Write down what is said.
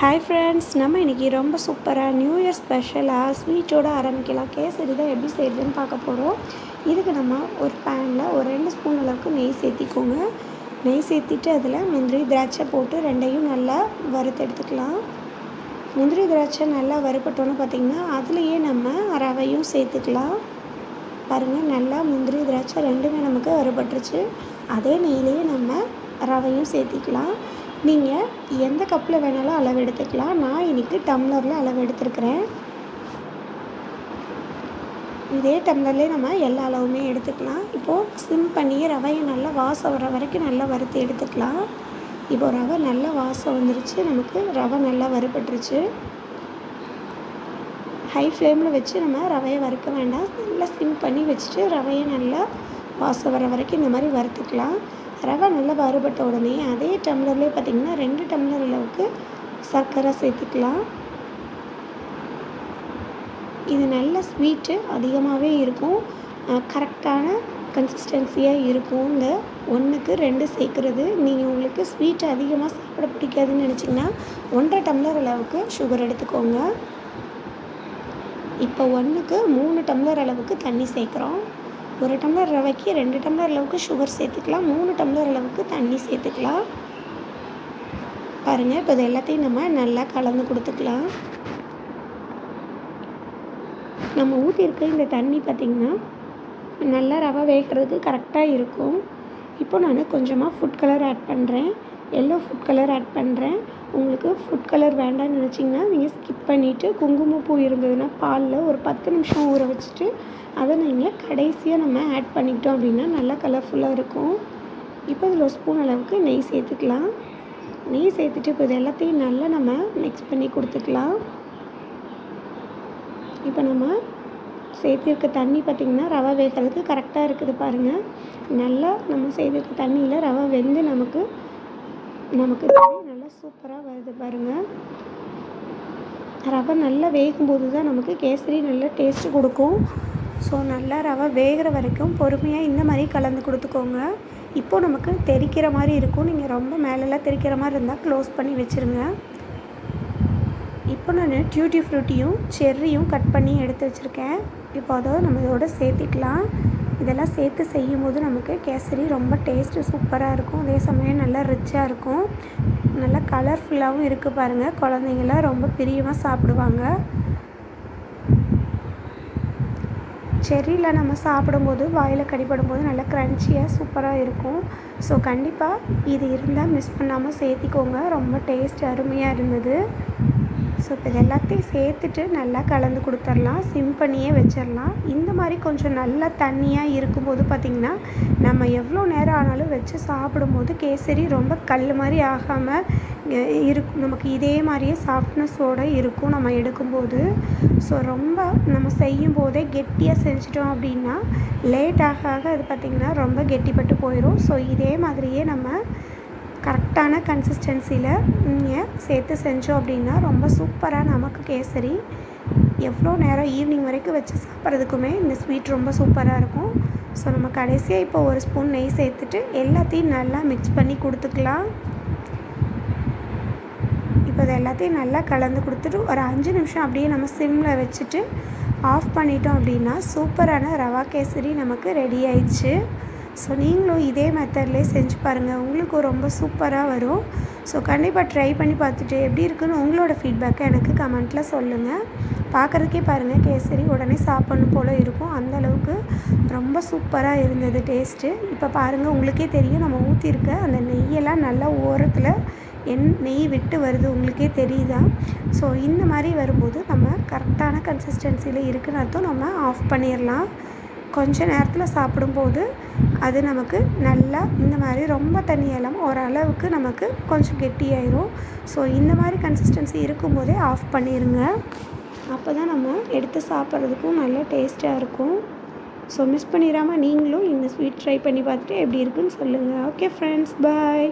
Hi friends நம்ம இன்றைக்கி ரொம்ப சூப்பராக நியூ இயர் ஸ்பெஷலாக ஸ்வீட்டோடு ஆரம்பிக்கலாம். கேசரி தான் எப்படி செய்யுதுன்னு பார்க்க போகிறோம் இதுக்கு நம்ம ஒரு பேனில் ஒரு ரெண்டு ஸ்பூன் அளவுக்கு நெய் சேர்த்திக்கோங்க. நெய் சேர்த்திட்டு அதில் முந்திரி திராட்சை போட்டு ரெண்டையும் நல்லா வறுத்து எடுத்துக்கலாம். முந்திரி திராட்சை நல்லா வறுப்பட்டோன்னு பார்த்திங்கன்னா அதுலேயே நம்ம ரவையும் சேர்த்துக்கலாம். பாருங்கள் நல்லா முந்திரி திராட்சை ரெண்டுமே நமக்கு வறுபட்டுருச்சு. அதே நெய்லேயே நம்ம ரவையும் சேர்த்திக்கலாம். நீங்கள் எந்த கப்பில் வேணாலும் அளவு எடுத்துக்கலாம். நான் இன்றைக்கி டம்ளரில் அளவு எடுத்துருக்கிறேன். இதே டம்ளர்லேயே நம்ம எல்லா அளவுமே எடுத்துக்கலாம். இப்போது சிம் பண்ணி ரவையை நல்லா வாசம் வர வரைக்கும் நல்லா வறுத்து எடுத்துக்கலாம். இப்போ ரவை நல்லா வாசம் வந்துருச்சு. நமக்கு ரவை நல்லா வறுபட்டுருச்சு. ஹை ஃப்ளேமில் வச்சு நம்ம ரவையை வறுக்க வேண்டாம். நல்லா சிம் பண்ணி வச்சுட்டு ரவையை நல்லா வாசம் வர வரைக்கும் இந்த மாதிரி வறுத்துக்கலாம். ரவை நல்லா வறுபட்ட உடனே அதே டம்ளர்லேயே பார்த்திங்கன்னா ரெண்டு டம்ளர் அளவுக்கு சர்க்கரை சேர்த்துக்கலாம். இது நல்ல ஸ்வீட்டு அதிகமாகவே இருக்கும். கரெக்டான கன்சிஸ்டன்சியாக இருக்கும் இந்த ஒன்றுக்கு ரெண்டு சேர்க்குறது. நீங்கள் உங்களுக்கு ஸ்வீட் அதிகமாக சாப்பிட பிடிக்காதுன்னு நினச்சிங்கன்னா ஒன்றரை டம்ளர் அளவுக்கு சுகர் எடுத்துக்கோங்க. இப்போ ஒன்றுக்கு மூணு டம்ளர் அளவுக்கு தண்ணி சேர்க்குறோம். ஒரு டம்ளர் ரவைக்கு ரெண்டு டம்ளர் அளவுக்கு சுகர் சேர்த்துக்கலாம். மூணு டம்ளர் அளவுக்கு தண்ணி சேர்த்துக்கலாம். பாருங்கள் இப்போ இது எல்லாத்தையும் நம்ம நல்லா கலந்து கொடுத்துக்கலாம். நம்ம ஊற்றிருக்க இந்த தண்ணி பார்த்திங்கன்னா நல்லா ரவை வேகிறதுக்கு கரெக்டாக இருக்கும். இப்போ நான் கொஞ்சமாக ஃபுட் கலர் ஆட் பண்ணுறேன் எல்லோ ஃபுட் கலர் ஆட் பண்ணுறேன் உங்களுக்கு ஃபுட் கலர் வேண்டாம்னு நினச்சிங்கன்னா நீங்கள் ஸ்கிப் பண்ணிவிட்டு குங்குமப்பூ இருந்ததுன்னா பாலில் ஒரு பத்து நிமிஷம் ஊற வச்சுட்டு அதை நீங்கள் கடைசியாக நம்ம ஆட் பண்ணிக்கிட்டோம் அப்படின்னா நல்லா கலர்ஃபுல்லாக இருக்கும். இப்போ இதில் ஒரு ஸ்பூன் அளவுக்கு நெய் சேர்த்துக்கலாம். நெய் சேர்த்துட்டு இப்போ இது எல்லாத்தையும் நல்லா நம்ம மிக்ஸ் பண்ணி கொடுத்துக்கலாம். இப்போ நம்ம சேர்த்துருக்க தண்ணி பார்த்திங்கன்னா ரவை வேகிறதுக்கு கரெக்டாக இருக்குது பாருங்கள் நல்லா நம்ம சேர்த்துருக்க தண்ணியில் ரவை வெந்து நமக்கு நமக்கு நல்லா சூப்பராக வருது பாருங்கள் ரவை நல்லா வேகும்போது தான் நமக்கு கேசரி நல்லா டேஸ்ட்டு கொடுக்கும். ஸோ நல்லா ரவை வேகிற வரைக்கும் பொறுமையாக இந்த மாதிரி கலந்து கொடுத்துக்கோங்க. இப்போது நமக்கு தெரிக்கிற மாதிரி இருக்கும். நீங்கள் ரொம்ப மேலெல்லாம் தெரிக்கிற மாதிரி இருந்தால் க்ளோஸ் பண்ணி வச்சுருங்க. இப்போ நான் டியூட்டி ஃப்ரூட்டியும் செர்ரியும் கட் பண்ணி எடுத்து வச்சுருக்கேன். இப்போ அதோடு நம்ம இதோட சேர்த்திக்கலாம். இதெல்லாம் சேர்த்து செய்யும் போது நமக்கு கேசரி ரொம்ப டேஸ்ட்டு சூப்பராக இருக்கும். அதே சமயம் நல்லா ரிச்சாக இருக்கும். நல்லா கலர்ஃபுல்லாகவும் இருக்குது பாருங்கள் குழந்தைங்களாம் ரொம்ப பிரியமாக சாப்பிடுவாங்க. செரியில் நம்ம சாப்பிடும்போது வாயில் கடிப்படும் போது நல்லா க்ரன்ச்சியாக சூப்பராக இருக்கும். ஸோ கண்டிப்பாக இது இருந்தால் மிஸ் பண்ணாமல் சேர்த்திக்கோங்க. ரொம்ப டேஸ்ட் அருமையாக இருந்தது. ஸோ இப்போ இது எல்லாத்தையும் சேர்த்துட்டு நல்லா கலந்து கொடுத்துர்லாம் சிம் பண்ணியே வச்சிடலாம். இந்த மாதிரி கொஞ்சம் நல்லா தண்ணியாக இருக்கும்போது பார்த்திங்கன்னா நம்ம எவ்வளோ நேரம் ஆனாலும் வச்சு சாப்பிடும்போது கேசரி ரொம்ப கல் மாதிரி ஆகாமல் இருக்கும் நமக்கு இதே மாதிரியே சாஃப்ட்னஸோடு இருக்கும் நம்ம எடுக்கும்போது. ஸோ ரொம்ப நம்ம செய்யும் போதே கெட்டியாக செஞ்சிட்டோம் அப்படின்னா லேட் ஆக ஆக அது பார்த்திங்கன்னா ரொம்ப கெட்டிப்பட்டு போயிடும் ஸோ இதே மாதிரியே நம்ம கரெக்டான கன்சிஸ்டன்சியில் நீங்கள் சேர்த்து செஞ்சோம் அப்படின்னா ரொம்ப சூப்பராக நமக்கு கேசரி. எவ்வளோ நேரம் ஈவினிங் வரைக்கும் வச்சு சாப்பிட்றதுக்குமே இந்த ஸ்வீட் ரொம்ப சூப்பராக இருக்கும். ஸோ நம்ம கடைசியாக இப்போ ஒரு ஸ்பூன் நெய் சேர்த்துட்டு எல்லாத்தையும் நல்லா மிக்ஸ் பண்ணி கொடுத்துக்கலாம். இப்போ இது எல்லாத்தையும் நல்லா கலந்து கொடுத்துட்டு ஒரு அஞ்சு நிமிஷம் அப்படியே நம்ம சிம்மில் வச்சுட்டு ஆஃப் பண்ணிட்டோம் அப்படின்னா சூப்பரான ரவா கேசரி நமக்கு ரெடி ஆயிடுச்சு. ஸோ நீங்களும் இதே மெத்தட்லேயே செஞ்சு பாருங்கள் உங்களுக்கும் ரொம்ப சூப்பராக வரும். ஸோ கண்டிப்பாக ட்ரை பண்ணி பார்த்துட்டு எப்படி இருக்குன்னு உங்களோட ஃபீட்பேக்கை எனக்கு கமெண்ட்டில் சொல்லுங்கள் பார்க்குறதுக்கே பாருங்கள் கேசரி உடனே சாப்பிட்ணும் போல் இருக்கும். அந்தளவுக்கு ரொம்ப சூப்பராக இருந்தது டேஸ்ட்டு இப்போ பாருங்கள் உங்களுக்கே தெரியும் நம்ம ஊற்றிருக்க அந்த நெய்யெல்லாம் நல்லா ஓரத்தில் என் நெய் விட்டு வருது. உங்களுக்கே தெரியுதா? ஸோ இந்த மாதிரி வரும்போது நம்ம கரெக்டான கன்சிஸ்டன்சியில் இருக்குன்னு அர்த்தம் நம்ம ஆஃப் பண்ணிடலாம் கொஞ்ச நேரத்தில் சாப்பிடும்போது அது நமக்கு நல்லா இந்த மாதிரி ரொம்ப தண்ணி இல்லாமல் ஓரளவுக்கு நமக்கு கொஞ்சம் கெட்டியாயிரும். ஸோ இந்த மாதிரி கன்சிஸ்டன்சி இருக்கும்போதே ஆஃப் பண்ணிடுங்க அப்போ தான் நம்ம எடுத்து சாப்பிட்றதுக்கும் நல்லா டேஸ்ட்டாக இருக்கும். ஸோ மிஸ் பண்ணிடாமல் நீங்களும் இந்த ஸ்வீட் ட்ரை பண்ணி பார்த்துட்டு எப்படி இருக்குன்னு சொல்லுங்கள் ஓகே ஃப்ரெண்ட்ஸ் பாய்